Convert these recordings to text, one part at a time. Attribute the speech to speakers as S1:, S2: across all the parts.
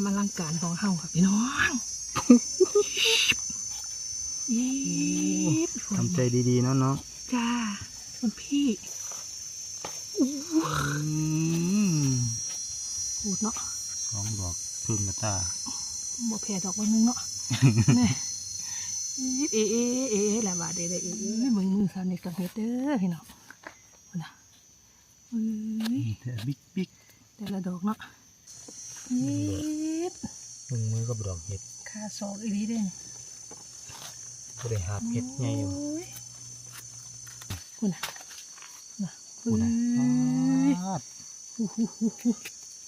S1: ความอลังการของเฮาค่ะพี่น้องยิบ
S2: ทำใจดีๆนะน้อง
S1: จ้าคุณพี่
S2: อืม
S1: พูดเนาะ
S2: สองดอกพึ่งกระตา
S1: บ่แพ้ดอกวันนึงเนาะนี่ยิบเอเอเอเอแหละบาดเด้อเอเอเอมึงมือสาวนี่กับเฮ็ดเด้อพี่น้องพุ่นน่ะเอ้ย
S2: แต่บิ๊กบิ๊ก
S1: แต่ละดอกเนาะ ยิบ
S2: มึงมือกับดอกเห็ด
S1: ค่าศอกอีหลีเด้น
S2: ก็ได้หาบเห็ดใหญ่อยู่
S1: คุณน่ะน่ะ
S2: กูนะ
S1: เอ้ย
S2: ปาด
S1: ฮู้ฮู้ฮู้ฮู้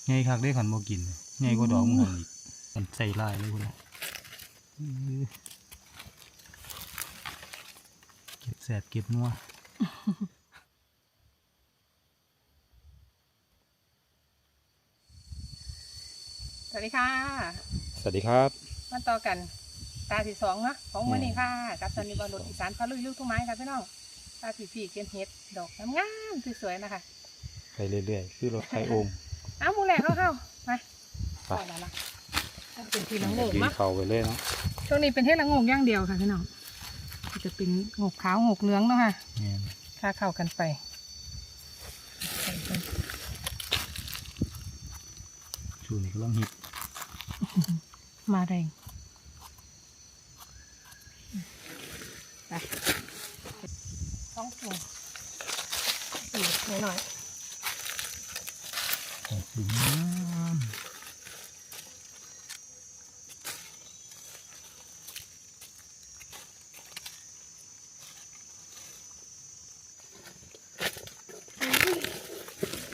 S2: ใหญ่คักได้ขันบ่กินใหญ่กว่าดอกมึงหันอีกมันใส่ลายเลยคุณนะอื้อเก็บแสบเก็บนัว
S1: สวัสดีค่ะ
S2: สวัสดีครับ
S1: มาต่อกัน ตาที่สองเนาะของวันนี้ค่ะ กับซันนิบาลดอีสานพาลุยลูกทุ่งไม้ค่ะพี่น้อง ตาสีผีเกนเฮ็ดดอกงามๆสวยๆนะคะ
S2: ไปเรื่อยๆคือรถไฟโอม
S1: อ้าวหมูแหลกเข้าๆมา
S2: ไป
S1: เอาละละเป็นทีละโงก
S2: ยืน
S1: มะ
S2: เข่าไปเลยเนาะ
S1: ช่วงนี้เป็นเฮ็ดละโงกอย่างเดียวค่ะพี่น้องก็จะเป็นโงกขาวโงกเหลืองเนาะค่ะ
S2: เนี่ย
S1: ถ้าเข้ากันไปใส่ไป
S2: ชูนี่ก็ต้องฮิต
S1: มาแรงไปสองถุงอีหน่อย
S2: แต่สีงาม
S1: ๆ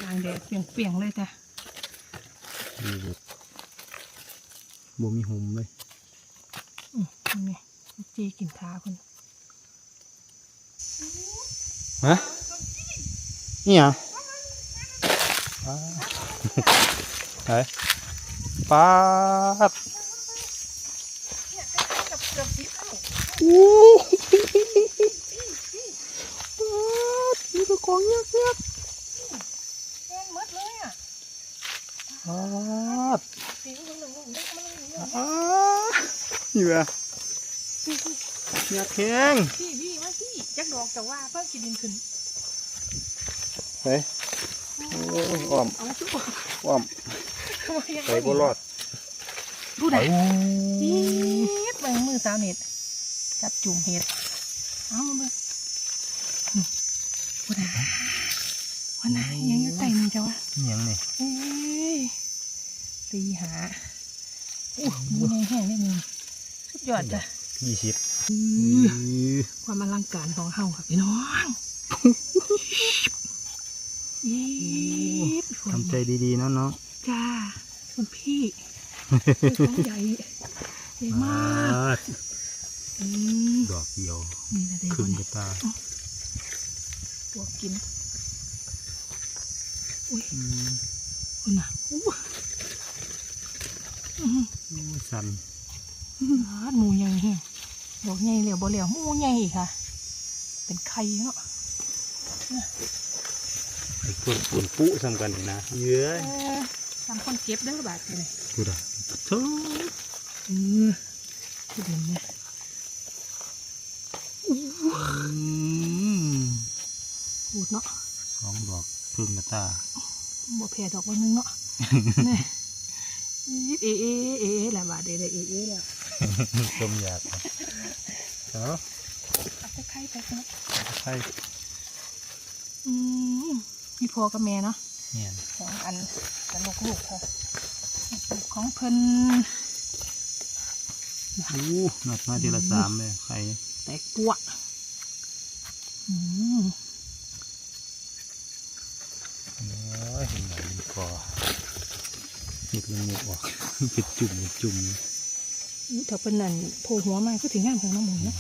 S1: กลางแดดเปรียงๆเลยจ้ะ
S2: ดีแบบ บ่มีหุ่มเลย
S1: อืมนี่จีกินท้าคน
S2: ฮะนี่อะไปปาดอู้ปาดมีตะกองเงียบเงียบ
S1: แห้งมดเลยอะ
S2: ปาด
S1: สีเหลืองๆได้มันเหลือง
S2: ปาด นี่แหละเงียบแข็ง
S1: ๆพี่พี่มาพี่จักดอกแต่ว่าเพิ่งกินดินขึ้น
S2: ไปโอ้ยอ้อม
S1: เอาชุบ
S2: อ้อมไปบ่รอด
S1: ดูไหนยีดเบิ่งมือสาวเน็ตจับจุ่มเห็ดเอามาเบิ่งอืมวันไหนวันไหนยังอยู่ใต้นี่จ้าวะ
S2: นี่หยังนี่
S1: เอ้ยตีหาอู้มือในแห้งได้มือสุด ยอดจ้ะ
S2: ยี่สิบ
S1: ความอลังการของเฮาค่ะพี่น้องยีด
S2: ทำใจดีๆนะน้อง
S1: จ้าคุณพี่เป็นของใหญ่ใหญ่มาก
S2: ด
S1: อืม
S2: ดอกเดียว
S1: นี่นะเด็ก
S2: ขึ้
S1: คนน
S2: กระตา
S1: ตัวกินอุ้ย
S2: อืม
S1: คุณน่ะอู้อื้อหือ
S2: โอ้ยสัน
S1: ฮาด หมูใหญ่แฮงดอกใหญ่เหลียวบ่เหลียวหมูใหญ่อีกค่ะ เป็นไข่เนาะ
S2: ไอ้คนปุ่นปุ๊ซ้ำกันนี่นะเย้ย
S1: เอ่อทำคนเก็บเด้อบาดเลย
S2: กูด่ะเท่า
S1: เออคือเด่นเนี่ย
S2: อืม
S1: พูดเนาะ
S2: สองดอกพึ่งกระตา
S1: บ่แพ้ดอกวันนึงเนาะนี่ยิบเอเอเอเอแหละบาดเด้อเอเอแหละ
S2: ต้มยาครับเอ้า
S1: เอาไปไข่ไปเนาะ
S2: ใช่
S1: อืมมีพ่อกับแม่เนาะ
S2: เนี่ย
S1: สองอันกับลูกลูกค่ะลูกของเพิ่น
S2: อู้นัดมาทีละสามเลยใคร
S1: แตกปัวอืม
S2: โอ้ยเห็นไหมมันคอเห็ดละงกออกเห็ดจุ่มเห็ดจุ่ม
S1: อู้ ถ้าเป็นนั่นโผล่หัวมาก็ถึงงามของน้องหมูเนาะ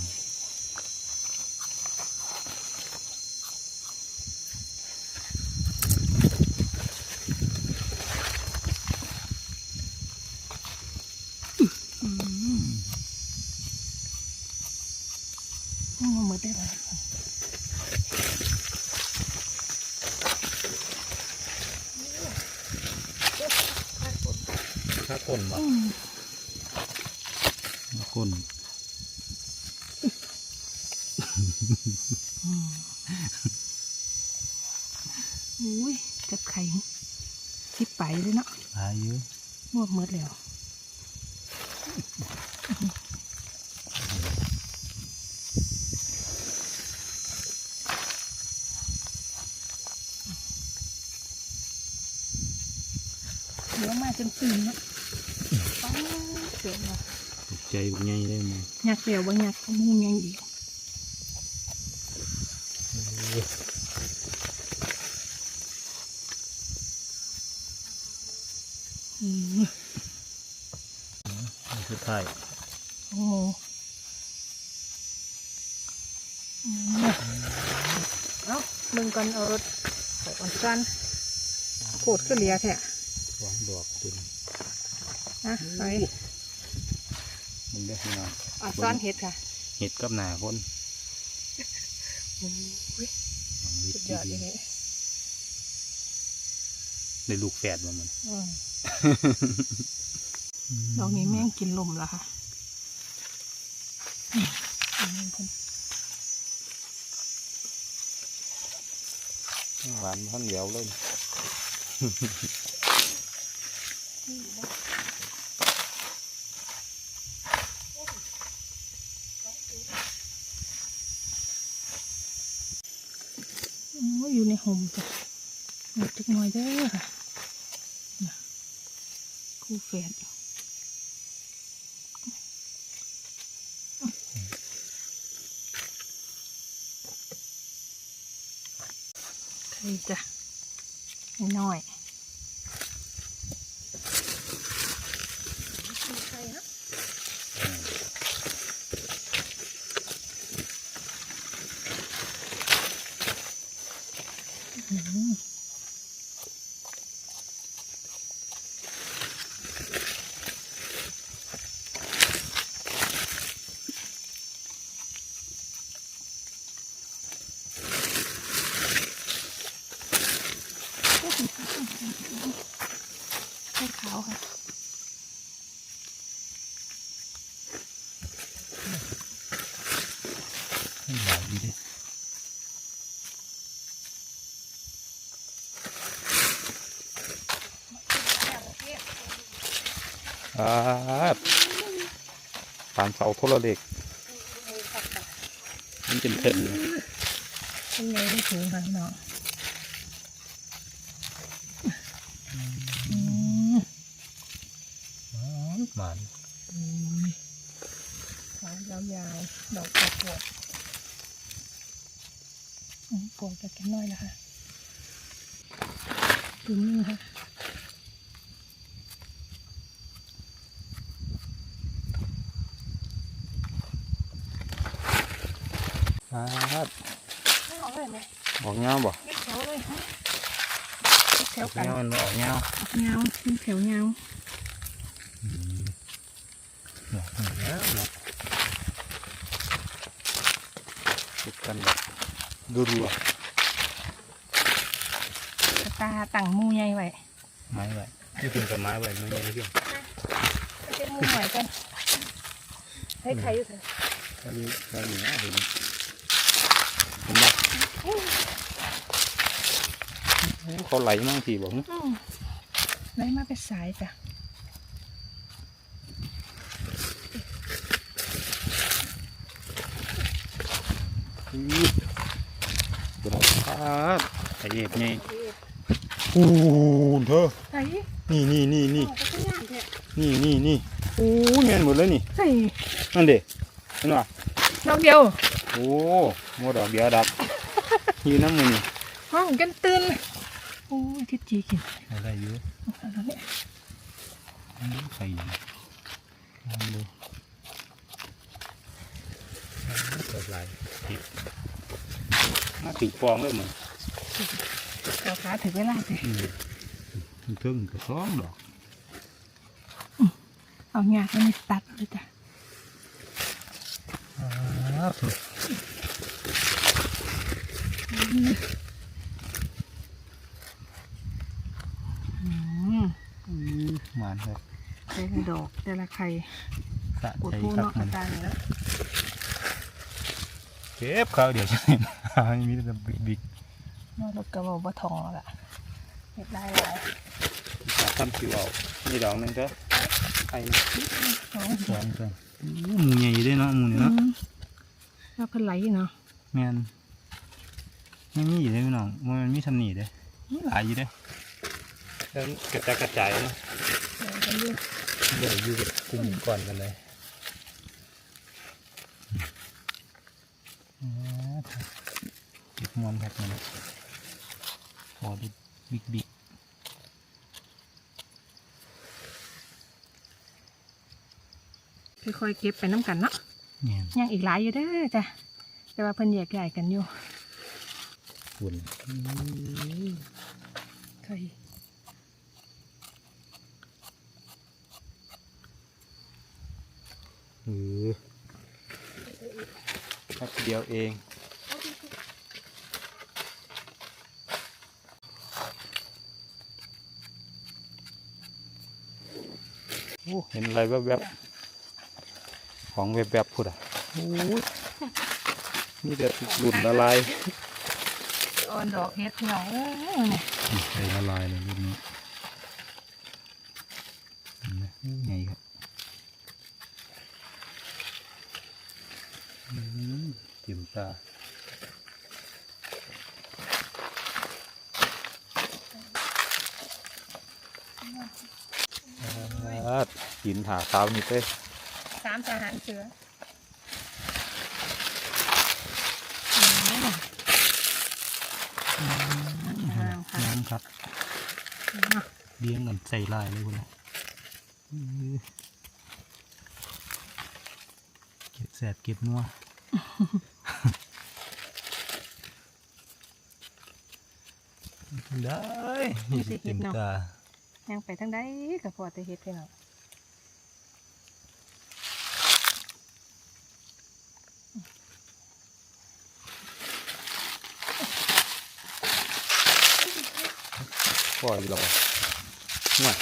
S1: อืมอืมหมดได้เลย
S2: ข้าก้นบ่
S1: อืม
S2: ก้น
S1: อืมอุ้ยจับไข่สิไปเลยเนาะ
S2: หลายเยอะ
S1: งวดมืดแล้วเดี๋ยวมาจนตื่นเนาะป้าเสียงเนาะ
S2: ตก ใจบุกใหญ่ได้มั้ย
S1: อยากเดียวบ่อยากมูยังอีกอืม
S2: สุดท้าย
S1: โอ้โหอืมเอามึงก่อนเอารถไปอ่อนซันโคตรก็เหลียแท้
S2: สองดอกตุน
S1: นะไป
S2: มึงได้พี่น้อง
S1: อ่อนซันเห็ดค่ะ
S2: เห็ดกับหนาคน
S1: โอ้ย
S2: มันวิ
S1: สุด
S2: ธี
S1: ยอดเลย
S2: ได้ลูกแฝดมามัน
S1: อืมดอกนี้แม่งกินลมแล้วค่ะนี่อันนี้เพิ่น
S2: หวานท่านเหลียวเลย
S1: โอ้ยอยู่ใน ห่มจ้ะหมดจักหน่อยเด้อค่ะน่ะคู่แฝดใครจ้ะน้อยใครนะ อืมให้ขาวค่ะ
S2: หวานดีเด้อ่าปานเสาโทรเล็กมันเป็นเส้นเลย
S1: เป็นไงได้สูงค่ะพี่น้องอืม
S2: หวาน
S1: อืมขายาวๆดอกกระปวด อืมปวดจะกินน้อยแล้วค่ะตุ่มนึงค่ะ
S2: อ่า
S1: ไม่ออกเลยไหม
S2: ออกเงาบ่
S1: ไม่แถวเลยฮะแถว
S2: ออก
S1: กัน
S2: เงามันบ่ออกเงา
S1: เงาขึ้นแถวเงา
S2: ออกแล้วเนาะติดกันแบบ รัว
S1: ตาตั้งหมูใหญ่ไว้
S2: ๆไม้ไว้ที่เป็นกับไม้ไว้ไม่ได้เรื่อง
S1: ไม่ใช่หมูใหม่กันให้ใครอยู่เถอะ
S2: ตอนนี้ตอนนี้เห็นเห็นบ่เขาไหลมั่งทีบอก
S1: อืมไหนมาเป็นสายจ้ะ
S2: อื้อบุญพาด ไอเอ็ดไงอู้เธอ
S1: ใส่
S2: นี่นี่นี่นี่
S1: ก็ต้องย่างแท้
S2: นี่นี่นี่โอ้ยแม่นหมดเลยนี่
S1: ใส่
S2: นั่นเด็เห็นป่ะ
S1: ดอกเดียว
S2: โอ้โมดอกเดียวดับอยู่น้ำมือนี่
S1: ห้องกันตื่นโอ้ยทิดจีกิน
S2: อะไรอยู่
S1: เอาแล้วเนี่ย
S2: ดูใส่ลองดูเกิดไรติด มาติดฟองเลยมั้ง
S1: เอาขาถึงเวลาสิ
S2: อืมถึงกระซ้องดอก
S1: เอาหญ้าก็ไม่ตัดเลยจ้ะ
S2: ครับ
S1: อืม
S2: หวานเลย
S1: แต่ละดอกแต่ละไข่
S2: สะ
S1: ปวด
S2: ใจ
S1: พู
S2: ครับ
S1: เนาะ
S2: มัน
S1: ตายแล้ว
S2: เก็บข้าวเดี๋ยวจะเห็นมีแต่บิ๊ก
S1: นอกรถกระบอกบ่ทองแล้วล่ะเห็ดได้หลาย
S2: ๆทำผิวเอานี่ดอกหนึงเด้อไอ้
S1: สอง
S2: สองเด้ออู้หมูใหญ่ด้วยเนาะหมูนี่เนาะ
S1: ว่าเพิ่นไหลอยู่เนาะ
S2: แม่นไม่มีอยู่เลยพี่น้องมันมีทำหนีเด้หลายอยู่เด้แล้วกระจายกระจายเนาะ
S1: เดี๋ยวกันอยู่
S2: เดี๋ยวอยู่กลุ่มก่อนกันเลยอ่า เก็บมวนครับมันพอดิบิ๊กบิ๊ก
S1: ค่อยๆเก็บไปน้ำกันเนาะ
S2: เนี่ย
S1: ยังอีกหลายอยู่เด้อจ้ะแต่ว่าเพิ่นแยกย้ายกันอยู่
S2: ฝุ่น
S1: ไข่
S2: เออแป๊บเดียวเอง เห็นอะไรแวบๆ ของแวบๆพูดอะโอ้ยนี่เด็ดหลุดละลาย
S1: อ่อนดอกเฮ็ดพี่น้องเอ้ย
S2: ใส่ละลายเลยรูปนี้เห็นไหมไงครับอืมจิ้มตา อ่ากินหาเท้านี่เต้
S1: สามทหารเสือน้ำค่ะ
S2: น้ำครับ
S1: เนาะ
S2: เลี้ยงกันใส่ลายเลยคุณนะอื้อเก็บแสบเก็บนัวได้นี่สิเต็มตา
S1: ยังไปทางใดก็พอแต่เฮ็ดพี่น้อง
S2: พ่ออยู่หรอมา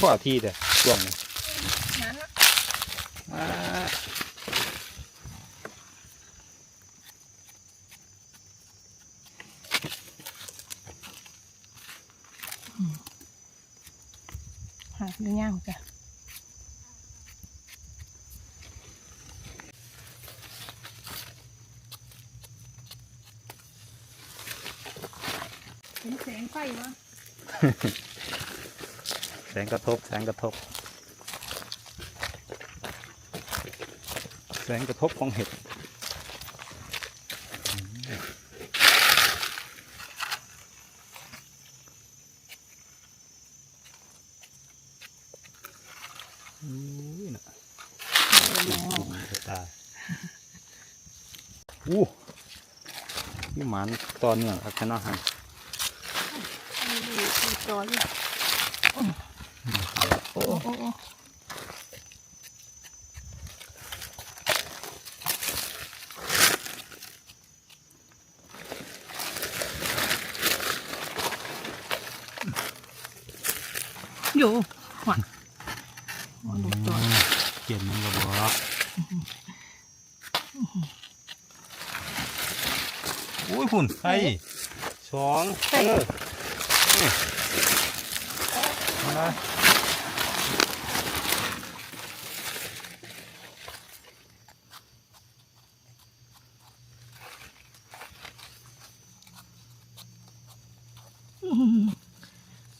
S2: พ่อที่เด้อช่วงนี้
S1: นั้นละ
S2: อ่า
S1: หาดูย่างจ้ะเห็นแสงไฟวะ
S2: แส งกระทบ แสงกระทบ แสงกระทบของเห็ดอุ้ยนะตายอู้นี่หมันตอนเนื่องครับชนะหัน
S1: จอยอยู่โอ้โอ้ โอ้อยู่หวานหวานลูกจอย
S2: เกียนมันกระบอกอุ้ยหุ่นไข่สองเออนี่มา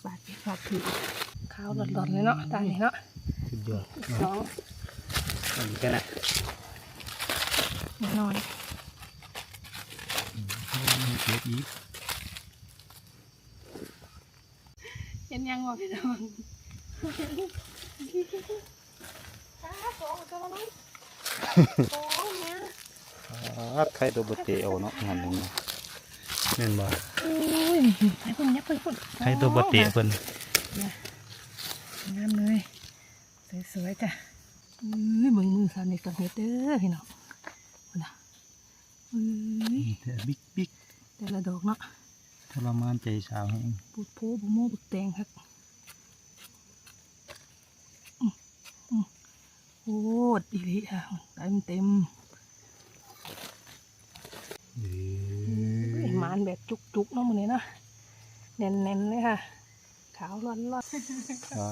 S1: บาดบาดถือข้าว หลอดๆเลยเนาะตานี่เนาะ
S2: สุดยอด
S1: สอง
S2: อันนี้กันนะ
S1: น้อย
S2: เก็บอีก
S1: เห็นยังวะพี่น้องสองตัวน้อยโอ้ยเนี่ย
S2: อ่าไข่ตัวบดเตะเอาเนาะงานหนึ่งเน่นบ่
S1: อุ้ยไอ้พุ่นยับไปพุ่น
S2: ไข่ตัวบดเตะเพิ่น
S1: งามเลย สวยๆจ้ะอุ้ยมือมือสาวนี่กับเฮ็ดเด้อพี่น้องพุ่นน่ะอุ้ย
S2: แต่บิ๊กบิ๊ก
S1: แต่ละดอกเนาะ
S2: ทรมานใจสาวแห้ง
S1: ปูดโพบุโม่บุกแตงครับอื้อพูดอีหลีอะเต็มเต็มเอ้ยหมานแบบจุกๆเนาะมื้อนี้เนาะแน่นๆเลยค่ะ ขาวร้อนๆ
S2: อ่า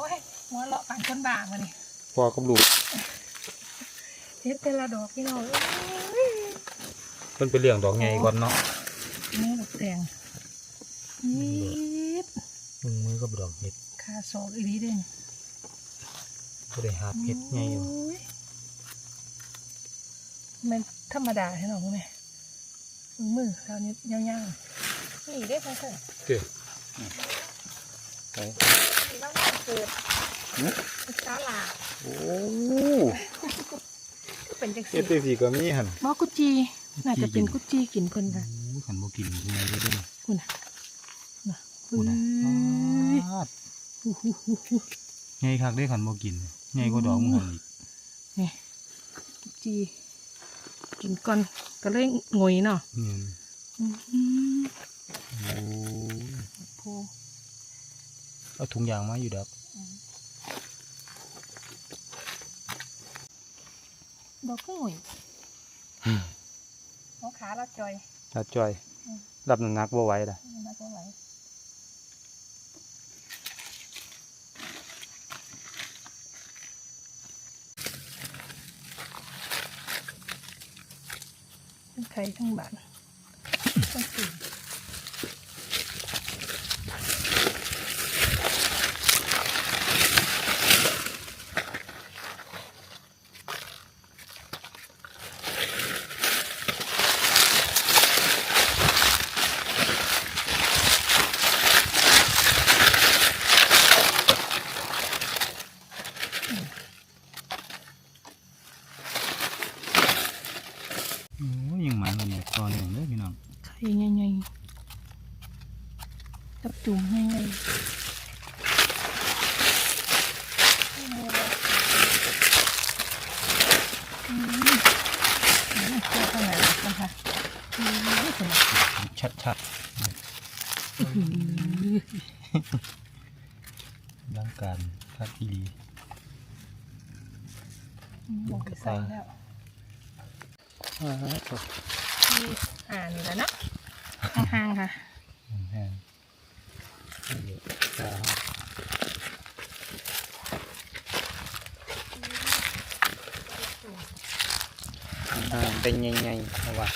S1: โอ้ยหัวเราะปานคนบ้ามานี่
S2: พอกับลูก
S1: เฮ็ดแต่ละดอกพี่น้องเอ้ย
S2: เพิ่นไปเลี้ยงดอกใหญ่ก่อนเนาะ
S1: นี่ดอกแดงนิด
S2: มือมือกับดอกเห็ด
S1: ขาสอกอีหลีเด้ง
S2: บ่ได้หาบเห็ดใหญ่อยู่
S1: โอ้ยมันธรรมดาใช่หรอแม่มือเรานี้ยาวๆนี่ได้ค่ะเถอะ
S2: เด้ โอ้
S1: เป็นจัง
S2: เฮ็
S1: สี
S2: ดจังซี่ก็มีหั่น
S1: มอกุจีน่าจะเป็นกุจีกินเพิ่นค่ะ
S2: โอ้ขันบ่กินยังไงก็ได้
S1: คุณน่ะน่ะ
S2: คุณน่ะ
S1: เอ้ย
S2: ปาด
S1: อู้หูหูหู
S2: ใหญ่คักได้ขันบ่กินใหญ่กว่าดอกมันอีก
S1: นี่กุจีกินก่อนก็เลยงอยเนาะ
S2: นี่
S1: อืม
S2: โอ้
S1: โพ
S2: เอาถุงยางมาอยู่ดอก
S1: ดอกก็งอยน้องขาเราจอย
S2: ตาจ้อยรับน้ำหนักบ่ไหวล่ะ
S1: น่าจะไหวทั้งไข่ทั้งบานทั้งสี
S2: โอ้ยยังหมันกันอยู่ตอนหนึ่งเด้อพี่น้อง
S1: ไข่ใหญ่ๆกับจุ่มใหญ่ๆอืมอืมเจ้าขนาดนี้นะคะอืมไม่ถึง
S2: ชัดชัด
S1: อื้อหือ
S2: ๆ ร่างการคักอีหลี
S1: ลงไปใส่แล้ว
S2: อ่าตก
S1: ที่อ่านแล้วนะห่างๆค่ะ
S2: แห้งตาอ่าเป็นใหญ่ๆเพราะว่า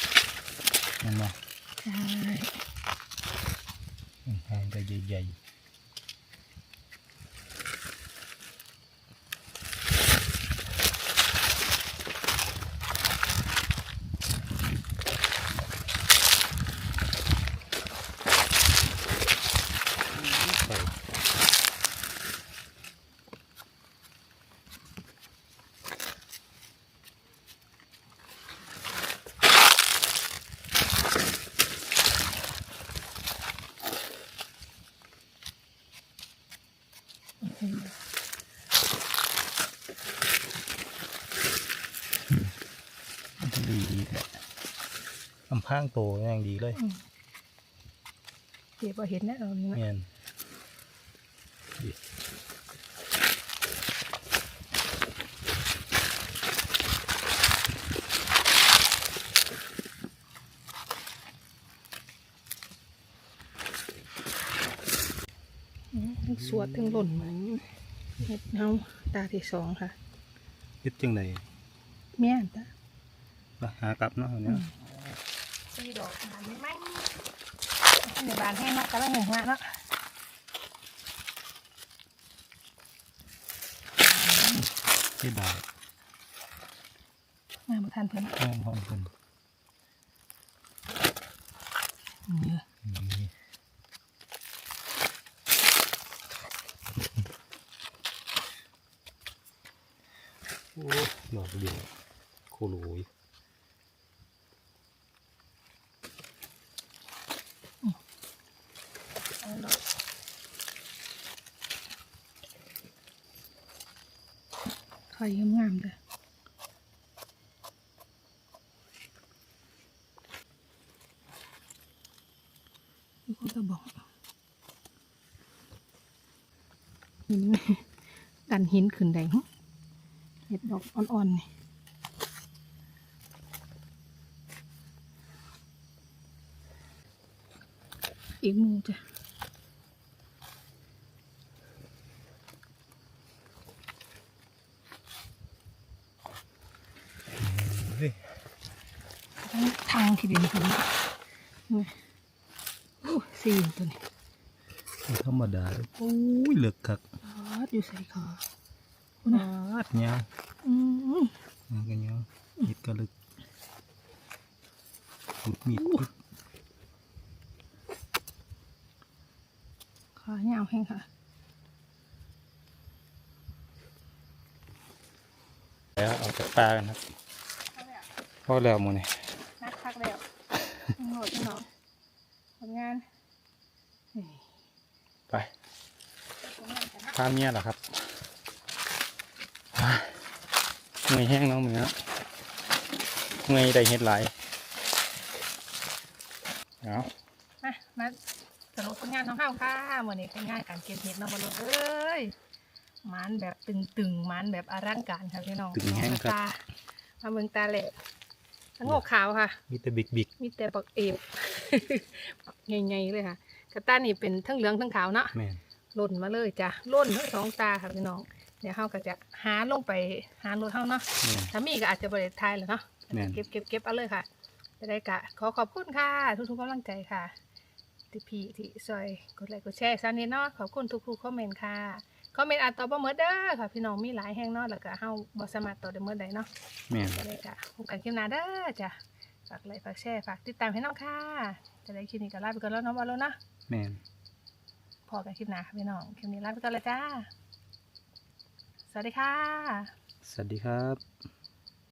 S2: เห็นบ่
S1: ใช่
S2: แห้งแต่ใหญ่ๆ ใส่ ดีดีแหละ ลำพางโตอย่างดีเลย
S1: เดี๋ยวพอเห็นแล้วเรานี่นะ
S2: เงียน
S1: อืมทั้งสวดทั้งหล่นมาเห็ดเฮาตาที่สองค่ะ
S2: ยึดจังได
S1: แม่นตา
S2: มาหากลับเนาะเอาเนี่ย
S1: สี่ดอกบานไหมในบานแห้งเนาะกำลังหนึ่งละเนาะ
S2: เสียดาย
S1: งานประทานเพิ่น
S2: แห้งพร้อมกัน
S1: เนี่ย
S2: นี่โอ้ดอกเดียวโคโลย
S1: เอาดอกไข่งามๆเลยนี่ก็จะบอก หินดันหินขึ้นแดงห็ดดอกอ่อนๆนี่อีกหมูจ้ะ
S2: เฮ้ย
S1: ทั้งทางที่ดินผมนี่โอ้สี่ตัวนี้
S2: บ่ธรรมดาเลยโอ้ยเหลือกคัก
S1: ปาด อยู่ใส่ขาคุณนะ
S2: ปาดยาว
S1: อืม
S2: งานกันยาวเห็ดกระลึกขุดมีดขุด
S1: ขายาวแห้งค่ะ
S2: แล้วเอาจากปลากันครับพอแล้วหมูนี่
S1: นักพักแล้วหมดแล้วผลงานนี่
S2: ไป พาเมียเหรอครับอ่าเมื่อยแห้งเน้องเมื่อยเนาะเมื่อยได้เห็ดหลายเอา
S1: มามาสรุปผลงานของข้าวค่ะวันนี้เป็นงานการเก็บเห็ดเนาะบอลเอ้ยหมันแบบตึงๆหมันแบบอลังการค่ะพี่น้อง
S2: ตึงแห้งครับ
S1: ตามาเบิ่งตาแหละทั้งงอกขาวค่ะ
S2: มีแต่บิ๊กบิ๊ก
S1: มีแต่ปักเอฟปักใหญ่ๆเลยค่ะกระต้านี่เป็นทั้งเหลืองทั้งขาวเนาะ
S2: แม่น
S1: ห ล่นมาเลยจ้ะหล่นทั้งสองตาค่ะพี่น้อง เดี๋ยวเฮาก็จะหาลงไปหารถเฮาเนาะ
S2: แม่น
S1: ถ้ามีก็อาจจะบริทายแหล้วเนาะ
S2: แม่น
S1: เก็บเก็บเก็บเอาเลยค่ะ จะได้กะ ขอขอบคุณค่ะ ทุกๆกำลังใจค่ะที่พี่ที่ซอยกดไลค์กดแชร์ซานี้เนาะขอบคุณทุกๆคอมเมนต์ค่ะคอมเมนต์อาจตอบบ่หมดเด้อค่ะ พี่น้องมีหลายแห่งเนาะแล้วก็เฮาบ่สามารถตอบได้หมดใดเนาะ
S2: แม่น
S1: จะได้ค่ะพบกันคลิปหน้าเด้อจ้ะฝากไลค์ฝากแชร์ฝากติดตามให้น้องค่ะจะได้คลิปนี้ก็ลาไปก่อนแล้วเนาะบอลแล้วนะ
S2: แม่น
S1: พ อกันคลิปหน้าค่ะพี่น้องคลิปนี้ลาไปก่อนเลยจ้า สวัสดีค่ะ
S2: สวัสดีครับ